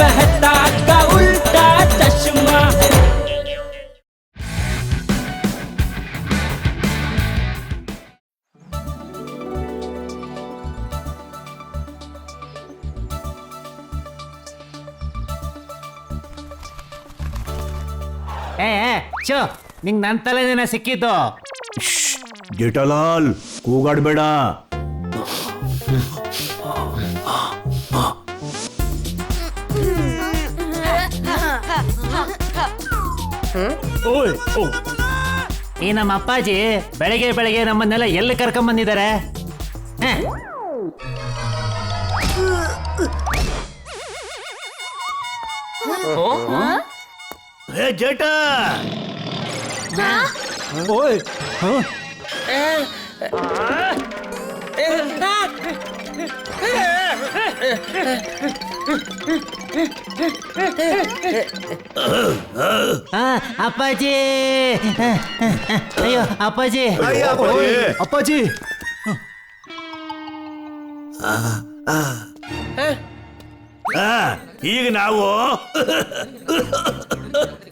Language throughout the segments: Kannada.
मेहता का उल्टा चश्मा ಏ ಏ, ಶೋ ನಿಂಗ್ ನನ್ ತಲೆದೇನ ಸಿಕ್ಕಿದ್ದು ಜೇಠಾಲಾಲ್ ಕೂಗಾಡ್ಬೇಡ ಈ ನಮ್ಮ ಅಪ್ಪಾಜಿ ಬೆಳಗ್ಗೆ ಬೆಳಗ್ಗೆ ನಮ್ಮನ್ನೆಲ್ಲ ಎಲ್ಲಿ ಕರ್ಕೊಂಡ್ ಬಂದಿದ್ದಾರೆ ಹ, ಹೇ ಜೇಠ! ಓಯ್ ಹ? ಆ, ಅಪ್ಪಾಜಿ. ಅಯ್ಯೋ ಅಪ್ಪಾಜಿ. ಅಯ್ಯೋ, ಅಪ್ಪಾಜಿ. ಆ, ಈಗ ನಾವು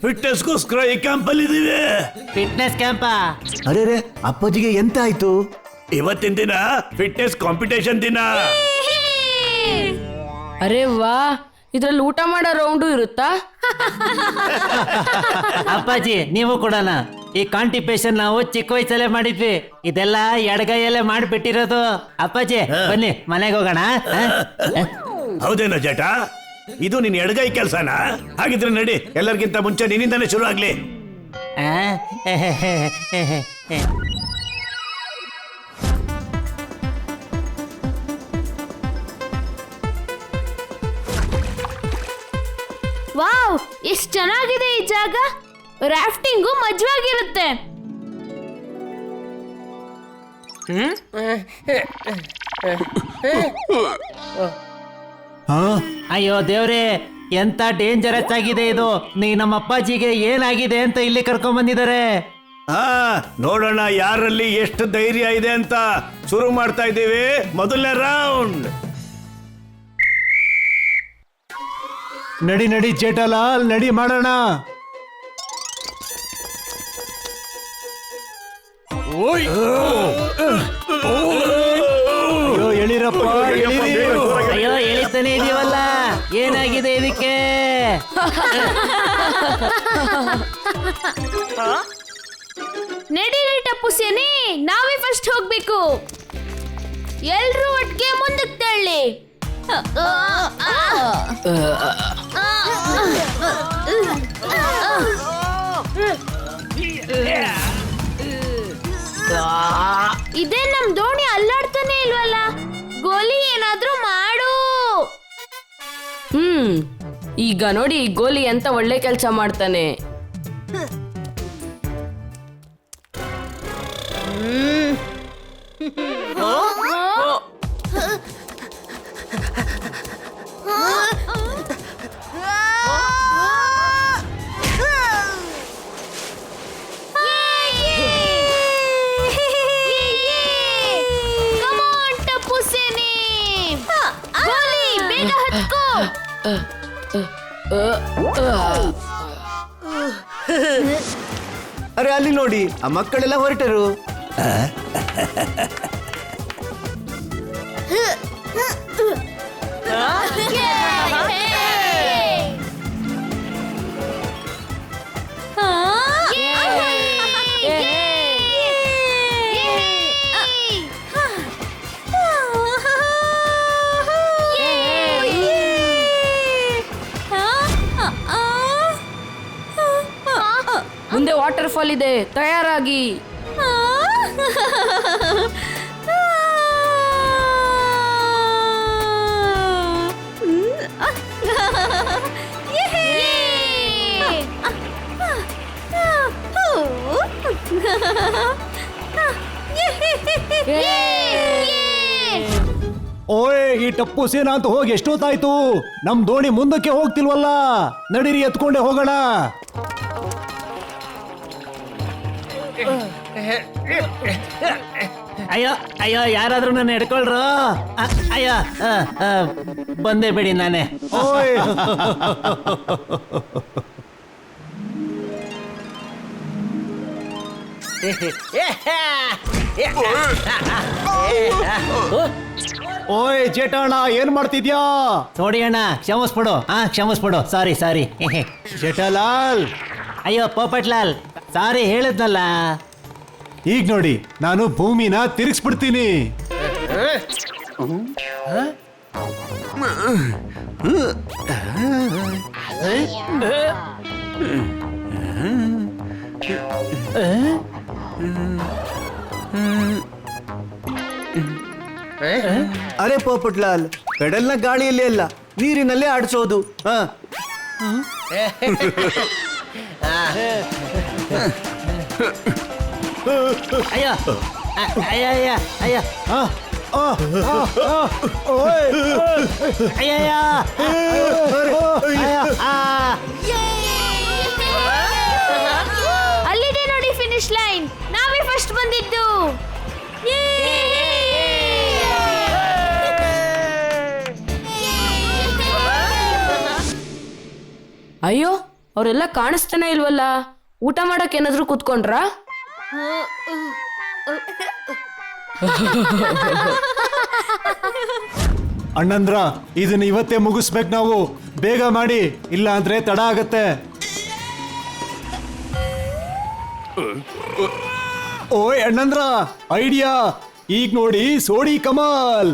ಫಿಟ್ನೆಸ್ಗೋಸ್ಕರ ಈ ಕ್ಯಾಂಪಲ್ಲಿ ಇದೀವಿ ಫಿಟ್ನೆಸ್ ಕ್ಯಾಂಪಾ? ಅರೆ ರೇ ಅಪ್ಪಾಜಿಗೆ ಎಂತ ಆಯ್ತು? ಇವತ್ತಿನ ದಿನ ಫಿಟ್ನೆಸ್ ಕಾಂಪಿಟೇಷನ್ ದಿನ. ಅರೆ ವಾ ಇದ್ರಲ್ಲಿ ಊಟ ಮಾಡೋ ರೌಂಡು ಇರುತ್ತಾ? ಅಪ್ಪಾಜಿ ನೀವು ಕೊಡೋಣ ಈ ಕಾಂಟಿಪೇಷನ್ ನಾವು ಚಿಕ್ಕ ವಯಸ್ಸಲ್ಲೇ ಮಾಡಿದ್ವಿ. ಇದೆಲ್ಲ ಎಡಗೈಯಲ್ಲೇ ಮಾಡಿಬಿಟ್ಟಿರೋದು. ಅಪ್ಪಾಜಿ ಬನ್ನಿ ಮನೆಗೆ ಹೋಗೋಣ ಹೌದೇನ ಜೇಠ? ಇದು ನಿನ್ ಎಡಗೈ ಕೆಲ್ಸನಾ? ಹಾಗಿದ್ರೆ ನಡಿ ಎಲ್ಲರಿಗಿಂತ ಮುಂಚೆ ನಿನ್ನಿಂದಾನೇ ಶುರು ಆಗ್ಲಿ ಆ? ಎಷ್ಟು ಚೆನ್ನಾಗಿದೆ ಈ ಜಾಗ. ರಾಫ್ಟಿಂಗು ಮಜವಾಗಿರುತ್ತೆ. ಹಾ? ಅಯ್ಯೋ ದೇವ್ರೆ ಎಂತ ಡೇಂಜರಸ್ ಆಗಿದೆ ಇದು. ನೀ ನಮ್ಮ ಅಪ್ಪಾಜಿಗೆ ಏನಾಗಿದೆ ಅಂತ ಇಲ್ಲಿ ಕರ್ಕೊಂಡ್ ಬಂದಿದ್ದಾರೆ. ಹಾ ನೋಡೋಣ ಯಾರಲ್ಲಿ ಎಷ್ಟು ಧೈರ್ಯ ಇದೆ ಅಂತ. ಶುರು ಮಾಡ್ತಾ ಇದ್ದೀವಿ. ಮೊದಲನೇ ರೌಂಡ್ ನಡಿ ನಡಿ ಜೇಠಾಲಾಲ್ ನಡಿ ಮಾಡೋಣ. ಓಯ್. ಅಯ್ಯೋ ಎಳಿರಪ್ಪ ಎಳಿರಿ. ಅಯ್ಯೋ ಎಳಿತಾನೆ ಇದೀವಲ್ಲ. ಏನಾಗಿದೆ ಇದಕ್ಕೆ? ನಡೀರಿ ಟಪ್ಪುಸೇನೆ ನಾವೇ ಫಸ್ಟ್ ಹೋಗ್ಬೇಕು. ಎಲ್ರೂ ಒಟ್ಟಿಗೆ ಮುಂದಕ್ಕೆ ತಳ್ಳಿ. ಇದೇ ನಮ್ ದೋಣಿ ಅಲ್ಲಾಡ್ತಾನೆ ಇಲ್ವಲ್ಲ? ಗೋಲಿ ಏನಾದ್ರೂ ಮಾಡು. ಹ್ಮ್ ಈಗ ನೋಡಿ ಗೋಲಿ ಎಂತ ಒಳ್ಳೆ ಕೆಲಸ ಮಾಡ್ತಾನೆ. Come ಅರೆ ಅಲ್ಲಿ ನೋಡಿ. ಆ ಮಕ್ಕಳೆಲ್ಲ ಹೊರಟರು. ಮುಂದೆ ವಾಟರ್ ಫಾಲ್ ಇದೆ ತಯಾರಾಗಿ ಓಯ್ ಈ ಟಪ್ಪು ಸೇನ ಅಂತ ಹೋಗಿ ಎಷ್ಟೊತ್ತಾಯ್ತು? ನಮ್ ದೋಣಿ ಮುಂದಕ್ಕೆ ಹೋಗ್ತಿಲ್ವಲ್ಲ? ನಡೀರಿ ಎತ್ಕೊಂಡೆ ಹೋಗೋಣ. ಅಯ್ಯೋ ಅಯ್ಯೋ ಯಾರಾದ್ರೂ ನನ್ನ ಹಿಡ್ಕೊಳ್ರು. ಅ, ಅಯ್ಯೋ ಅ, ಅ, ಬಂದೆ ಬಿಡಿ ನಾನೇ. ಓಯ್. ಓಯ್ ಜೇಟಣ್ಣ ಏನ್ ಮಾಡ್ತಿದ್ಯಾ? ನೋಡಿ ಅಣ್ಣ ಕ್ಷಮಿಸ್ಬಿಡು. ಹಾ ಕ್ಷಮಿಸ್ಬಿಡು. ಸಾರಿ ಸಾರಿ ಜೇಠಲಾಲ್ ಅಯ್ಯೋ ಪೋಪಟ್ಲಾಲ್. ಸಾರಿ ಹೇಳಿದ್ನಲ್ಲ. ಈಗ ನೋಡಿ ನಾನು ಭೂಮಿನ ತಿರುಗಿಸ್ಬಿಡ್ತೀನಿ. ಅರೆ ಪೋಪಟ್ಲಾಲ್ ಪೆಡಲ್ನ ಗಾಳಿಯಲ್ಲಿ ಅಲ್ಲ ನೀರಿನಲ್ಲೇ ಆಡಿಸೋದು. ಹಾ. ಅಯ್ಯೋ ಅಯ್ಯ ಅಯ್ಯ ಅಯ್ಯ ಅಲ್ಲಿದೆ ನೋಡಿ ಫಿನಿಶ್ ಲೈನ್ ನಾವೇ ಫಸ್ಟ್ ಬಂದಿದ್ದು. ಅಯ್ಯೋ, ಅವರೆಲ್ಲ ಕಾಣಿಸ್ತಾನೆ ಇಲ್ವಲ್ಲ? ಊಟ ಮಾಡಕ್ ಏನಾದ್ರು ಕುತ್ಕೊಂಡ್ರ? ಅಣ್ಣಂದ್ರ, ಇದನ್ನ ಇವತ್ತೇ ಮುಗಿಸ್ಬೇಕು ನಾವು. ಬೇಗ ಮಾಡಿ ಇಲ್ಲ ಅಂದ್ರೆ ತಡ ಆಗತ್ತೆ. ಓಯ್ ಅಣ್ಣಂದ್ರ, ಐಡಿಯಾ. ಈಗ ನೋಡಿ ಸೋಡಿ ಕಮಾಲ್.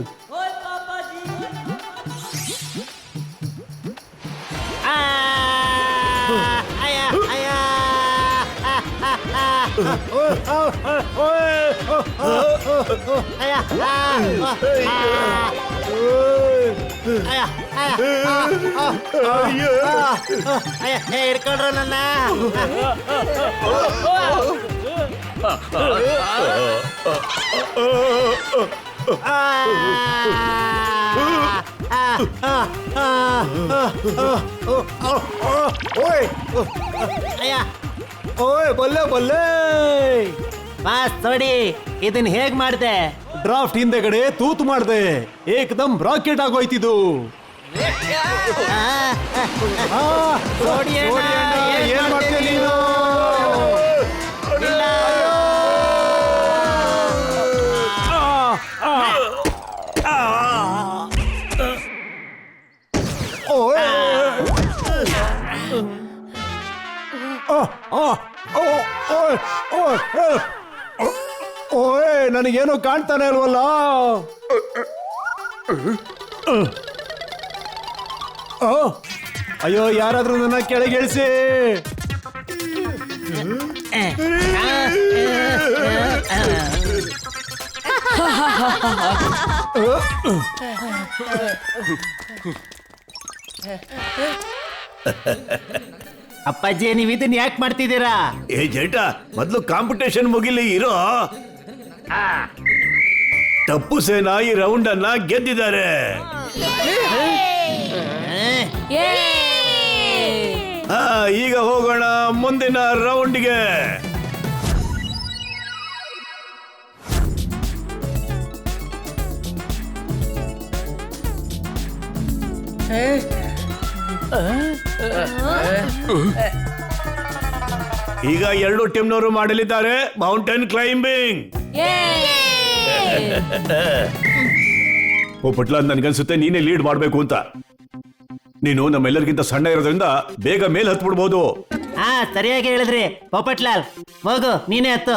ಅಯ್ಯ ಅಯ್ಯ ಏ ಹಿಡ್ಕೊಂಡ್ರು ನನ್ನ ಓಯ್ ಬಲ್ಲೆ ಬಲ್ಲೆ. ಬಾಸ್ ನೋಡಿ ಇದನ್ನ ಹೇಗ್ ಮಾಡ್ದೆ? ಡ್ರಾಫ್ಟ್ ಹಿಂದೆಗಡೆ ತೂತು ಮಾಡ್ದೆ. ಏಕದಮ್ ರಾಕೆಟ್ ಆಗೋಯ್ತಿದು. ಆ, ಅಣ್ಣ, ಏನ್ ಓಯ್ ನನಗೇನು ಕಾಣ್ತಾನೆ ಅಲ್ವಲ್ಲ ಓ ಅಯ್ಯೋ ಯಾರಾದ್ರೂ ನನ್ನ ಕೆಳಗಿಳಿಸಿ. ಅಪ್ಪಾಜಿ ನೀವ್ ಇದನ್ನ ಯಾಕೆ ಮಾಡ್ತಿದ್ದೀರಾ? ಏ ಜೇಟ ಮೊದ್ಲು ಕಾಂಪಿಟೇಷನ್ ಮುಗಿಲಿ ಇರೋ. ತಪ್ಪು ಸೇನಾ ಈ ರೌಂಡ್ ಅನ್ನ ಗೆದ್ದಿದ್ದಾರೆ. ಆ, ಈಗ ಹೋಗೋಣ ಮುಂದಿನ ರೌಂಡ್ಗೆ ಈಗ ಎರಡು ಟೀಮ್ನವರು ಮಾಡಲಿದ್ದಾರೆ. ಮೌಂಟೇನ್ ಕ್ಲೈಂಬಿಂಗ್ ಓ ಪಟ್ಲ ನನ್ಗನ್ಸುತ್ತೆ ನೀನೇ ಲೀಡ್ ಮಾಡ್ಬೇಕು ಅಂತ. ನೀನು ನಮ್ಮೆಲ್ಲರಿಗಿಂತ ಸಣ್ಣ ಇರೋದ್ರಿಂದ ಬೇಗ ಮೇಲ್ ಹತ್ಬಿಡ್ಬೋದು. ಹಾ ಸರಿಯಾಗಿ ಹೇಳಿದ್ರಿ. ಪೋಪಟ್ಲಾಲ್ ಹೋಗು ನೀನೇ ಹತ್ತು.